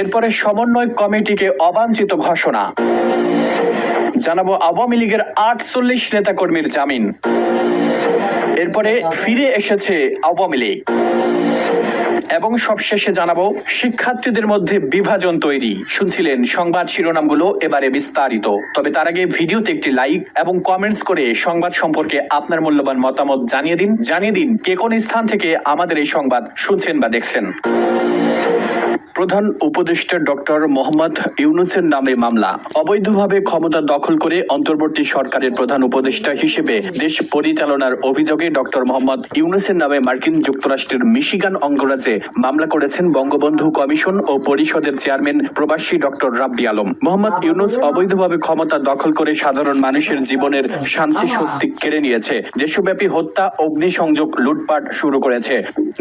এরপরে সমন্বয় কমিটিকে অবাঞ্ছিত ঘোষণা। জানাব আওয়ামী লীগের আটচল্লিশ নেতাকর্মীর জামিন। এরপরে ফিরে এসেছে আওয়ামী লীগ। এবং সবশেষে জানাব শিক্ষার্থীদের মধ্যে বিভাজন তৈরি। শুনছিলেন সংবাদ শিরোনামগুলো এবারে বিস্তারিত। তবে তার আগে ভিডিওতে একটি লাইক এবং কমেন্টস করে সংবাদ সম্পর্কে আপনার মূল্যবান মতামত জানিয়ে দিন। জানিয়ে দিন কে কোন স্থান থেকে আমাদের এই সংবাদ শুনছেন বা দেখছেন। প্রধান উপদেষ্টা ডক্টর মোহাম্মদ ইউনুসের নামে মামলা। অবৈধভাবে ক্ষমতা দখল করে অন্তর্বর্তী সরকারের প্রধান উপদেষ্টা হিসেবে দেশ পরিচালনার অভিযোগে ডক্টর মোহাম্মদ ইউনুসের নামে মার্কিন যুক্তরাষ্ট্রের মিশিগান অঙ্গরাজ্যে মামলা করেছেন বঙ্গবন্ধু কমিশন ও পরিষদের চেয়ারম্যান প্রবাসী ডক্টর রাব্বি আলম। মোহাম্মদ ইউনুস অবৈধভাবে ক্ষমতা দখল করে সাধারণ মানুষের জীবনের শান্তি স্বস্তি কেড়ে নিয়েছে। দেশব্যাপী হত্যা, অগ্নিসংযোগ, লুটপাট শুরু করেছে।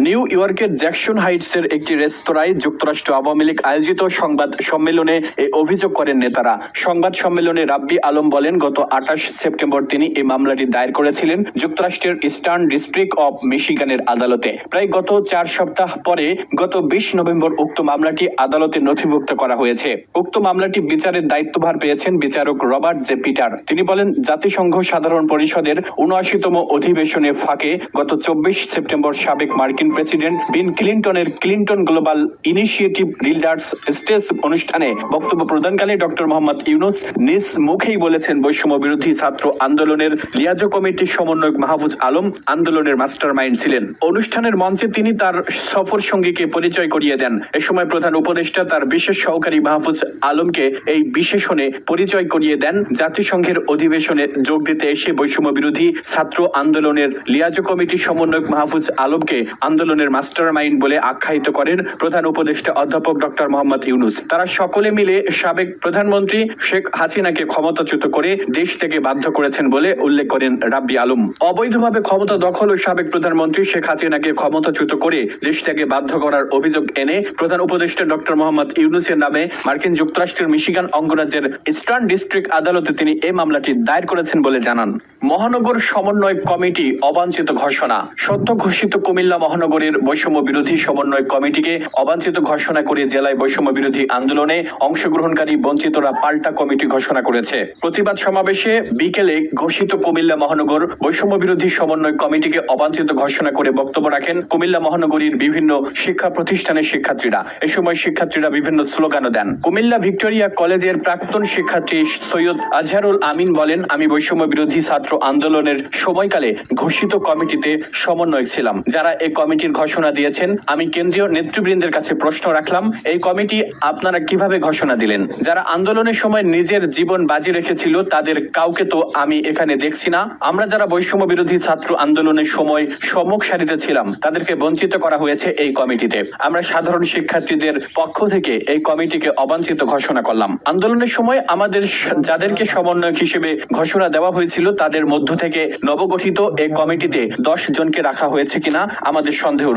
নিউ ইয়র্কের জ্যাকসন হাইটসের একটি রেস্তোরাঁয় যুক্তরাষ্ট্র আওয়ামী লীগ আয়োজিত সংবাদ সম্মেলনে এই অভিযোগ করেন নেতারা। সংবাদ সম্মেলনে রাব্বি আলম বলেন, গত আঠাশ সেপ্টেম্বর তিনি এই মামলাটি দায়ের করেছিলেন যুক্তরাষ্ট্রের ইস্টার্ন ডিস্ট্রিক্ট অব মিশিগানের আদালতে। প্রায় গত চার সপ্তাহ পরে গত বিশ নভেম্বর উক্ত মামলাটি আদালতে নথিভুক্ত করা হয়েছে। উক্ত মামলাটি বিচারের দায়িত্বভার পেয়েছেন বিচারক রবার্ট জে পিটার। তিনি বলেন, জাতিসংঘ সাধারণ পরিষদের উনআশিতম অধিবেশনে ফাঁকে গত চব্বিশ সেপ্টেম্বর সাবেক মার্কিন president Bill ক্লিন্টনের Clinton Global Initiative leaders stage অনুষ্ঠানে বক্তব্য প্রদানকালে ডক্টর মোহাম্মদ ইউনুস নিজ মুখেই বলেছেন বৈষম্য বিরোধী ছাত্র আন্দোলনের লিয়াজো কমিটির সমন্বয়ক মাহফুজ আলম আন্দোলনের মাস্টার মাইন্ড ছিলেন। অনুষ্ঠানের মঞ্চে তিনি তার সফর সঙ্গীকে পরিচয় করিয়ে দেন। এ সময় প্রধান উপদেষ্টা তার বিশেষ সহকারী মাহফুজ আলমকে এই বিশেষণে পরিচয় করিয়ে দেন। জাতিসংঘের অধিবেশনে যোগ দিতে এসে বৈষম্য বিরোধী ছাত্র আন্দোলনের লিয়াজো কমিটির সমন্বয়ক মাহফুজ আলমকে আন্দোলনের মাস্টার মাইন্ড বলে আখ্যায়িত করেন। প্রধান উপদেষ্টা অধ্যাপক ডক্টর মোহাম্মদ ইউনুস। তারা সকলে মিলে সাবেক প্রধানমন্ত্রী শেখ হাসিনাকে ক্ষমতাচ্যুত করে দেশ থেকে বাধ্য করেছেন বলে উল্লেখ করেন রাব্বি আলম। অবৈধভাবে ক্ষমতা দখল ও সাবেক প্রধানমন্ত্রী শেখ হাসিনাকে ক্ষমতাচ্যুত করে দেশ থেকে বাধ্য করার অভিযোগ এনে প্রধান উপদেষ্টা ডক্টর মোহাম্মদ ইউনুসের নামে মার্কিন যুক্তরাষ্ট্রের মিশিগান অঙ্গরাজ্যের ইস্টার্ন ডিস্ট্রিক্ট আদালতে তিনি এই মামলাটি দায়ের করেছেন বলে জানান। মহানগর সমন্বয় কমিটি অবাঞ্ছিত ঘোষণা। সদ্য ঘোষিত কুমিল্লা মহানগরের বৈষম্য বিরোধী সমন্বয় কমিটিকে অবাঞ্ছিত ঘোষণা করে জেলায় বৈষম্য বিরোধী আন্দোলনে অংশগ্রহণকারী বঞ্চিতরা পাল্টা কমিটি ঘোষণা করেছে। প্রতিবাদ সমাবেশে বিকেলে ঘোষিত কুমিল্লা মহানগর বৈষম্য বিরোধী সমন্বয় কমিটিকে অবাঞ্ছিত ঘোষণা করে বক্তব্য রাখেন কুমিল্লা মহানগরীর বিভিন্ন শিক্ষা প্রতিষ্ঠানের শিক্ষার্থীরা। এ সময় শিক্ষার্থীরা বিভিন্ন স্লোগানও দেন। কুমিল্লা ভিক্টোরিয়া কলেজের প্রাক্তন শিক্ষার্থী সৈয়দ আজহারুল আমিন বলেন, আমি বৈষম্য বিরোধী ছাত্র আন্দোলনের সময়কালে ঘোষিত কমিটিতে সমন্বয় ছিলাম। যারা এই কমিটির ঘোষণা দিয়েছেন, আমি কেন্দ্রীয় নেতৃবৃন্দের কাছে প্রশ্ন রাখলাম। এই কমিটি আপনারা কীভাবে ঘোষণা দিলেন? যারা আন্দোলনের সময় নিজের জীবন বাজি রেখেছিল, তাদের কাউকে তো আমি এখানে দেখছি না। আমরা যারা বৈষম্য বিরোধী ছাত্র আন্দোলনের সময় সম্মুখ সারিতে ছিলাম, তাদেরকে বঞ্চিত করা হয়েছে এই কমিটিতে। আমরা সাধারণ শিক্ষার্থীদের পক্ষ থেকে এই কমিটিকে অবাঞ্ছিত ঘোষণা করলাম। আন্দোলনের সময় আমাদের যাদেরকে সমন্বয়ক হিসেবে ঘোষণা দেওয়া হয়েছিল, তাদের মধ্য থেকে নবগঠিত এই কমিটিতে দশ জনকে রাখা হয়েছে কিনা আমাদের সন্দেহ